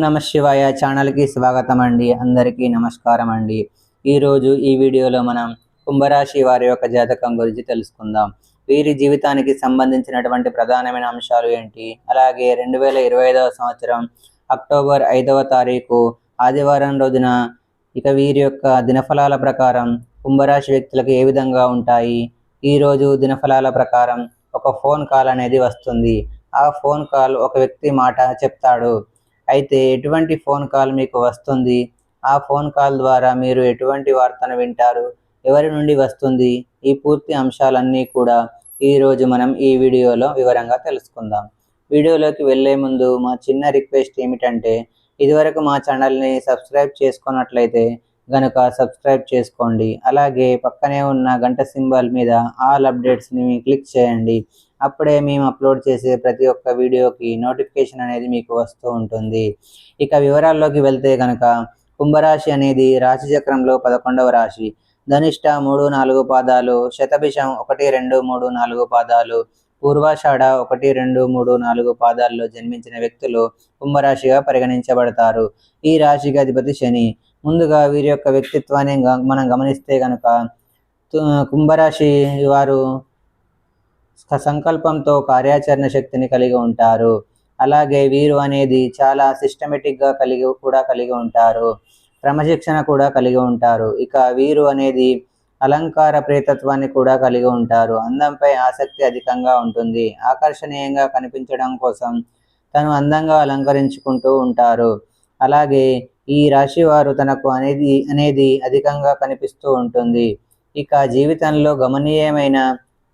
నమ శివాయ ఛానల్కి స్వాగతం అండి అందరికీ నమస్కారం అండి ఈరోజు ఈ వీడియోలో మనం కుంభరాశి వారి యొక్క జాతకం గురించి తెలుసుకుందాం. వీరి జీవితానికి సంబంధించినటువంటి ప్రధానమైన అంశాలు ఏంటి? అలాగే రెండు వేల ఇరవై ఐదవ సంవత్సరం అక్టోబర్ ఐదవ తారీఖు ఆదివారం రోజున ఇక వీరి యొక్క దినఫలాల ప్రకారం కుంభరాశి వ్యక్తులకు ఏ విధంగా ఉంటాయి? ఈ రోజు దినఫలాల ప్రకారం ఒక ఫోన్ కాల్ అనేది వస్తుంది. ఆ ఫోన్ కాల్ ఒక వ్యక్తి మాట చెప్తాడు. అయితే ఎటువంటి ఫోన్ కాల్ మీకు వస్తుంది? ఆ ఫోన్ కాల్ ద్వారా మీరు ఎటువంటి వార్తను వింటారు? ఎవరి నుండి వస్తుంది? ఈ పూర్తి అంశాలన్నీ కూడా ఈరోజు మనం ఈ వీడియోలో వివరంగా తెలుసుకుందాం. వీడియోలోకి వెళ్ళే ముందు మా చిన్న రిక్వెస్ట్ ఏమిటంటే ఇదివరకు మా ఛానల్ని సబ్స్క్రైబ్ చేసుకున్నట్లయితే గనుక సబ్స్క్రైబ్ చేసుకోండి. అలాగే పక్కనే ఉన్న గంట సింబల్ మీద ఆల్ అప్డేట్స్ని క్లిక్ చేయండి. అప్పుడే మేము అప్లోడ్ చేసే ప్రతి ఒక్క వీడియోకి నోటిఫికేషన్ అనేది మీకు వస్తూ ఉంటుంది. ఇక వివరాల్లోకి వెళ్తే కనుక కుంభరాశి అనేది రాశి చక్రంలో పదకొండవ రాశి. ధనిష్ట మూడు నాలుగు పాదాలు శతభిషం ఒకటి రెండు మూడు నాలుగు పాదాలు పూర్వాషాఢ ఒకటి రెండు మూడు నాలుగు పాదాల్లో జన్మించిన వ్యక్తులు కుంభరాశిగా పరిగణించబడతారు. ఈ రాశికి అధిపతి శని. ముందుగా వీరి యొక్క వ్యక్తిత్వాన్ని గ- మనం గమనిస్తే కనుక కుంభరాశి వారు సంకల్పంతో కార్యాచరణ శక్తిని కలిగి ఉంటారు. అలాగే వీరు అనేది చాలా సిస్టమేటిక్గా కలిగి కూడా కలిగి ఉంటారు. క్రమశిక్షణ కూడా కలిగి ఉంటారు. ఇక వీరు అనేది అలంకార ప్రేతత్వాన్ని కూడా కలిగి ఉంటారు. అందంపై ఆసక్తి అధికంగా ఉంటుంది. ఆకర్షణీయంగా కనిపించడం కోసం తను అందంగా అలంకరించుకుంటూ ఉంటారు. అలాగే ఈ రాశి వారు తనకు అనేది అనేది అధికంగా కనిపిస్తూ ఉంటుంది. ఇక జీవితంలో గమనీయమైన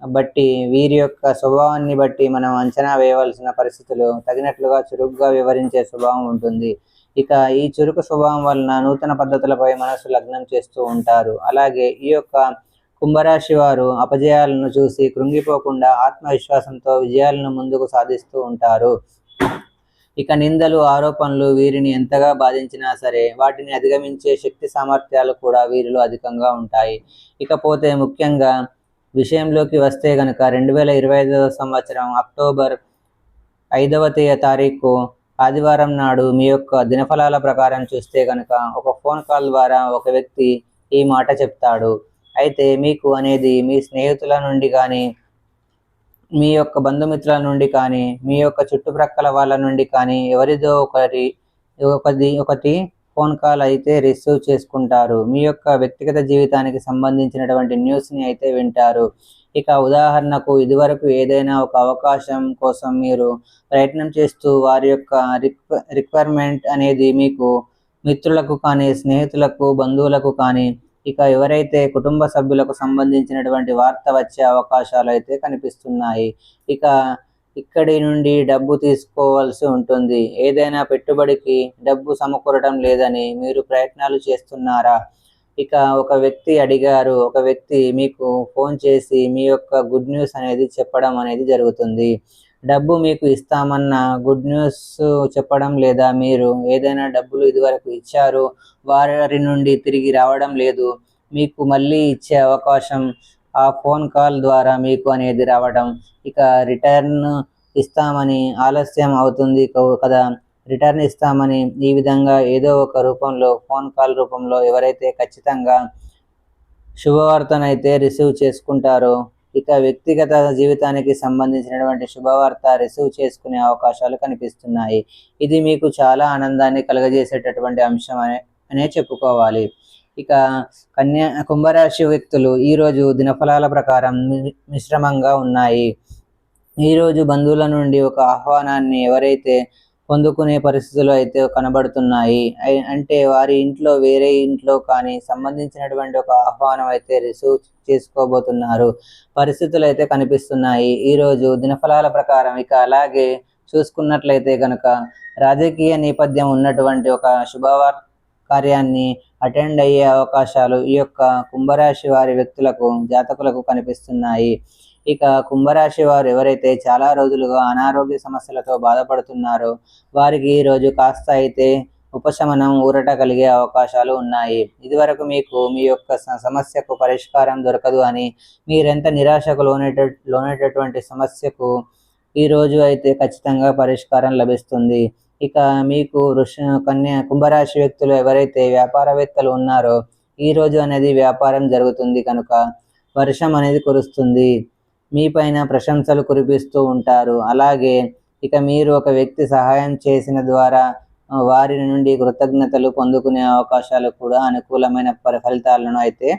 బట్టి వీరి యొక్క స్వభావాన్ని బట్టి మనం అంచనా వేయవలసిన పరిస్థితులు తగినట్లుగా చురుగ్గా వివరించే స్వభావం ఉంటుంది. ఇక ఈ చురుకు స్వభావం వలన నూతన పద్ధతులపై మనసు లగ్నం చేస్తూ ఉంటారు. అలాగే ఈ యొక్క కుంభరాశి వారు అపజయాలను చూసి కృంగిపోకుండా ఆత్మవిశ్వాసంతో విజయాలను ముందుకు సాధిస్తూ ఉంటారు. ఇక నిందలు ఆరోపణలు వీరిని ఎంతగా బాధించినా సరే వాటిని అధిగమించే శక్తి సామర్థ్యాలు కూడా వీరిలో అధికంగా ఉంటాయి. ఇకపోతే ముఖ్యంగా విషయంలోకి వస్తే గనక రెండు వేల ఇరవై ఐదవ సంవత్సరం అక్టోబర్ ఐదవ తారీఖు ఆదివారం నాడు మీ యొక్క దినఫలాల ప్రకారం చూస్తే కనుక ఒక ఫోన్ కాల్ ద్వారా ఒక వ్యక్తి ఈ మాట చెప్తాడు. అయితే మీకు అనేది మీ స్నేహితుల నుండి కానీ మీ యొక్క బంధుమిత్రుల నుండి కానీ మీ యొక్క చుట్టుప్రక్కల వాళ్ళ నుండి కానీ ఎవరిదో ఒకరి ఒకటి ఒకటి ఫోన్ కాల్ అయితే రిసీవ్ చేసుకుంటారు. మీ యొక్క వ్యక్తిగత జీవితానికి సంబంధించినటువంటి న్యూస్ని అయితే వింటారు. ఇక ఉదాహరణకు ఇదివరకు ఏదైనా ఒక అవకాశం కోసం మీరు ప్రయత్నం చేస్తూ వారి యొక్క రిక్వైర్మెంట్ అనేది మీకు మిత్రులకు కానీ స్నేహితులకు బంధువులకు కానీ ఇక ఎవరైతే కుటుంబ సభ్యులకు సంబంధించినటువంటి వార్త వచ్చే అవకాశాలు అయితే కనిపిస్తున్నాయి. ఇక ఇక్కడి నుండి డబ్బు తీసుకోవాల్సి ఉంటుంది. ఏదైనా పెట్టుబడికి డబ్బు సమకూరడం లేదని మీరు ప్రయత్నాలు చేస్తున్నారా? ఇక ఒక వ్యక్తి అడిగారు. ఒక వ్యక్తి మీకు ఫోన్ చేసి మీ యొక్క గుడ్ న్యూస్ అనేది చెప్పడం అనేది జరుగుతుంది. డబ్బు మీకు ఇస్తామన్న గుడ్ న్యూస్ చెప్పడం లేదా మీరు ఏదైనా డబ్బులు ఇదివరకు ఇచ్చారు వారి నుండి తిరిగి రావడం లేదు మీకు మళ్ళీ ఇచ్చే అవకాశం ఆ ఫోన్ కాల్ ద్వారా మీకు అనేది రావడం. ఇక రిటర్న్ ఇస్తామని ఆలస్యం అవుతుంది కదా. రిటర్న్ ఇస్తామని ఈ విధంగా ఏదో ఒక రూపంలో ఫోన్ కాల్ రూపంలో ఎవరైతే ఖచ్చితంగా శుభవార్తనైతే రిసీవ్ చేసుకుంటారో ఇక వ్యక్తిగత జీవితానికి సంబంధించినటువంటి శుభవార్త రిసీవ్ చేసుకునే అవకాశాలు కనిపిస్తున్నాయి. ఇది మీకు చాలా ఆనందాన్ని కలుగజేసేటటువంటి అంశం అనే అనే చెప్పుకోవాలి. ఇక కన్యా కుంభరాశి వ్యక్తులు ఈరోజు దినఫలాల ప్రకారం మిశ్రమంగా ఉన్నాయి. ఈరోజు బంధువుల నుండి ఒక ఆహ్వానాన్ని ఎవరైతే పొందుకునే పరిస్థితులు అయితే కనబడుతున్నాయి. అంటే వారి ఇంట్లో వేరే ఇంట్లో కానీ సంబంధించినటువంటి ఒక ఆహ్వానం అయితే రిసీవ్ చేసుకోబోతున్నారు. పరిస్థితులు అయితే కనిపిస్తున్నాయి. ఈరోజు దినఫలాల ప్రకారం ఇక అలాగే చూసుకున్నట్లయితే కనుక రాజకీయ నేపథ్యం ఉన్నటువంటి ఒక శుభవార్ కార్యాన్ని అటెండ్ అయ్యే అవకాశాలు ఈ యొక్క కుంభరాశి వారి వ్యక్తులకు జాతకులకు కనిపిస్తున్నాయి. ఇక కుంభరాశి వారు ఎవరైతే చాలా రోజులుగా అనారోగ్య సమస్యలతో బాధపడుతున్నారో వారికి ఈరోజు కాస్త అయితే ఉపశమనం ఊరట కలిగే అవకాశాలు ఉన్నాయి. ఇదివరకు మీకు మీ యొక్క స- సమస్యకు పరిష్కారం దొరకదు అని మీరెంత నిరాశకు లోనేట లోనేటటువంటి సమస్యకు ఈ రోజు అయితే ఖచ్చితంగా పరిష్కారం లభిస్తుంది. ఇక మీకు వృష కన్య కుంభరాశి వ్యక్తులు ఎవరైతే వ్యాపారవేత్తలు ఉన్నారో ఈ రోజు అనేది వ్యాపారం జరుగుతుంది కనుక వర్షం అనేది కురుస్తుంది. మీ పైన ప్రశంసలు కురిపిస్తూ ఉంటారు. అలాగే ఇక మీరు ఒక వ్యక్తి సహాయం చేసిన ద్వారా వారి నుండి కృతజ్ఞతలు పొందుకునే అవకాశాలు కూడా అనుకూలమైన ఫలితాలను అయితే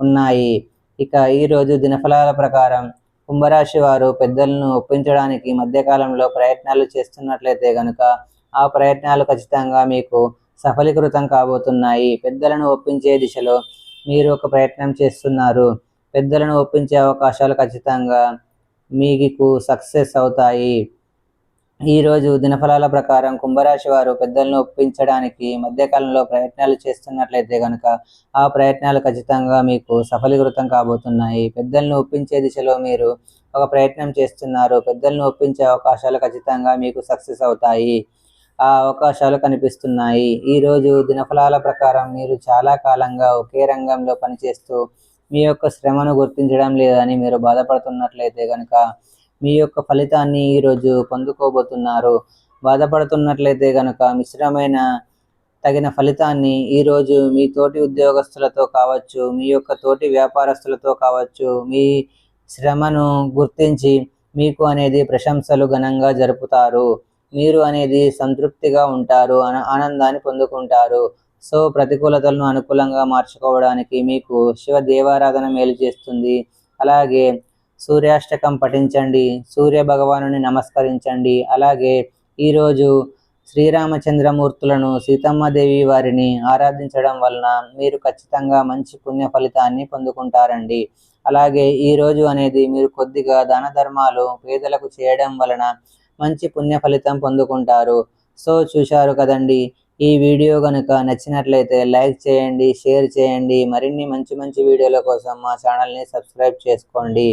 ఉన్నాయి. ఇక ఈరోజు దినఫలాల ప్రకారం కుంభరాశి వారు పెద్దలను ఒప్పించడానికి మధ్యకాలంలో ప్రయత్నాలు చేస్తున్నట్లయితే గనుక ఆ ప్రయత్నాలు ఖచ్చితంగా మీకు సఫలీకృతం కాబోతున్నాయి. పెద్దలను ఒప్పించే దిశలో మీరు ఒక ప్రయత్నం చేస్తున్నారు. పెద్దలను ఒప్పించే అవకాశాలు ఖచ్చితంగా మీకు సక్సెస్ అవుతాయి. ఈరోజు దినఫలాల ప్రకారం కుంభరాశి వారు పెద్దలను ఒప్పించడానికి మధ్యకాలంలో ప్రయత్నాలు చేస్తున్నట్లయితే కనుక ఆ ప్రయత్నాలు ఖచ్చితంగా మీకు సఫలీకృతం కాబోతున్నాయి. పెద్దలను ఒప్పించే దిశలో మీరు ఒక ప్రయత్నం చేస్తున్నారు. పెద్దలను ఒప్పించే అవకాశాలు ఖచ్చితంగా మీకు సక్సెస్ అవుతాయి. ఆ అవకాశాలు కనిపిస్తున్నాయి. ఈ రోజు దినఫలాల ప్రకారం మీరు చాలా కాలంగా ఒకే రంగంలో పనిచేస్తూ మీ యొక్క శ్రమను గుర్తించడం లేదని మీరు బాధపడుతున్నట్లయితే కనుక మీ యొక్క ఫలితాన్ని ఈరోజు పొందుకోబోతున్నారు. బాధపడుతున్నట్లయితే కనుక మిశ్రమైన తగిన ఫలితాన్ని ఈరోజు మీ తోటి ఉద్యోగస్తులతో కావచ్చు మీ యొక్క తోటి వ్యాపారస్తులతో కావచ్చు మీ శ్రమను గుర్తించి మీకు అనేది ప్రశంసలు ఘనంగా జరుపుతారు. మీరు అనేది సంతృప్తిగా ఉంటారు ఆనందాన్ని పొందుకుంటారు. సో ప్రతికూలతలను అనుకూలంగా మార్చుకోవడానికి మీకు శివ దేవారాధన మేలు చేస్తుంది. అలాగే సూర్యాష్టకం పఠించండి సూర్య భగవానుని నమస్కరించండి. అలాగే ఈరోజు శ్రీరామచంద్రమూర్తులను సీతమ్మదేవి వారిని ఆరాధించడం వలన మీరు ఖచ్చితంగా మంచి పుణ్య ఫలితాన్ని పొందుకుంటారండి. అలాగే ఈ రోజు అనేది మీరు కొద్దిగా దాన ధర్మాలు పేదలకు చేయడం వలన మంచి పుణ్య ఫలితం పొందుకుంటారు. సో చూశారు కదండి ఈ వీడియో కనుక నచ్చినట్లయితే లైక్ చేయండి షేర్ చేయండి. మరిన్ని మంచి మంచి వీడియోల కోసం మా ఛానల్ని సబ్స్క్రైబ్ చేసుకోండి.